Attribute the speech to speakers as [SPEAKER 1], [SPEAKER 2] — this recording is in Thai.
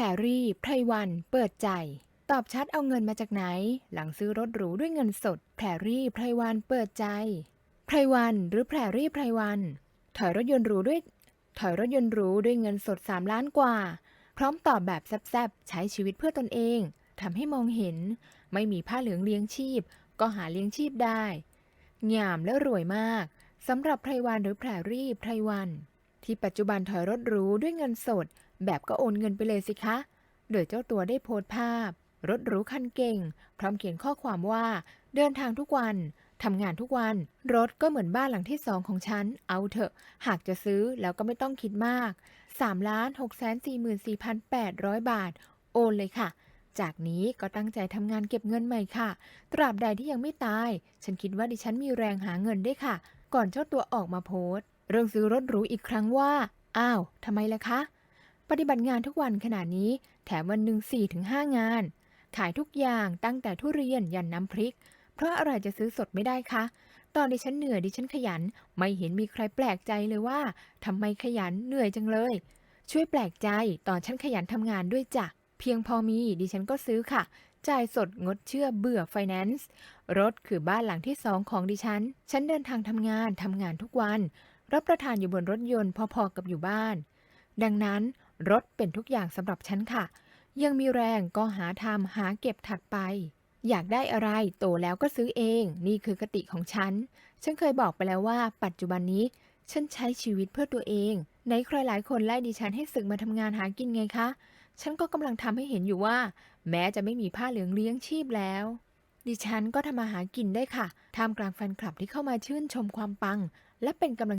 [SPEAKER 1] รรี่ ไพรวัน เปิดใจ ตอบชัดเอาเงินมาจากไหน หลังซื้อรถหรูด้วยเงินสด แพรรี่ ไพรวัน เปิดใจ ไพรวัน หรือแพรรี่ ไพรวัน ถอยรถยนต์หรูด้วย ถอยรถยนต์หรูด้วยเงินสด 3 ล้านกว่า พร้อมตอบแบบแซบๆ ใช้ชีวิตเพื่อตนเอง ทำให้มองเห็น ไม่มีผ้าเหลืองเลี้ยงชีพ ก็หาเลี้ยงชีพได้ งามและรวยมาก สำหรับไพรวันหรือแพรรี่ ไพรวัน ที่ปัจจุบันถอยรถหรูด้วยเงินสด แบบก็โอนเงินไปเลยสิคะ โดยเจ้าตัวได้โพสต์ภาพ รถหรูคันเก่ง พร้อมเขียนข้อความว่า เดินทางทุกวันทำงานทุกวัน รถก็เหมือนบ้านหลังที่สองของฉัน เอาเถอะ หากจะซื้อแล้วก็ไม่ต้องคิดมาก 3 ล้าน6 4 4 8 0 0 บาท โอนเลยค่ะ จากนี้ก็ตั้งใจทำงานเก็บเงินใหม่ค่ะ ตราบใดที่ยังไม่ตาย ฉันคิดว่าดิฉันมีแรงหาเงินได้ค่ะ ก่อนเจ้าตัวออกมาโพสต์ เรื่องซื้อรถหรูอีกครั้งว่า อ้าวทำไมล่ะคะ ปฏิบัติงานทุกวันขนาดนี้ แถมวันหนึ่ง4-5งาน ขายทุกอย่างตั้งแต่ทุเรียนยันน้ำพริก เพราะอะไรจะซื้อสดไม่ได้คะ ตอนดิฉันเหนื่อยดิฉันขยัน ไม่เห็นมีใครแปลกใจเลยว่าทำไมขยันเหนื่อยจังเลย ช่วยแปลกใจตอนฉันขยันทำงานด้วยจ้ะเพียงพอมีดิฉันก็ซื้อค่ะ จ่ายสดงดเชื่อเบื่อไฟแนนซ์ รถคือบ้านหลังที่สองของดิฉัน ฉันเดินทางทำงานทำงานทุกวัน รับประทานอยู่บนรถยนต์พอๆกับอยู่บ้าน ดังนั้นรถเป็นทุกอย่างสำหรับฉันค่ะ ยังมีแรงก็หาทำหาเก็บถัดไป อยากได้อะไรโตแล้วก็ซื้อเอง นี่คือกติของฉัน ฉันเคยบอกไปแล้วว่าปัจจุบันนี้ ฉันใช้ชีวิตเพื่อตัวเองไหนใครหลายคนไล่ดิฉันให้ศึกมาทำงานหากินไงคะ ฉันก็กำลังทำให้เห็นอยู่ว่า แม้จะไม่มีผ้าเหลืองเลี้ยงชีพแล้วดิฉันก็ทำมาหากินได้ค่ะ ท่ามกลางแฟนคลับที่เข้ามาชื่นชมความปัง และเป็นกำลัง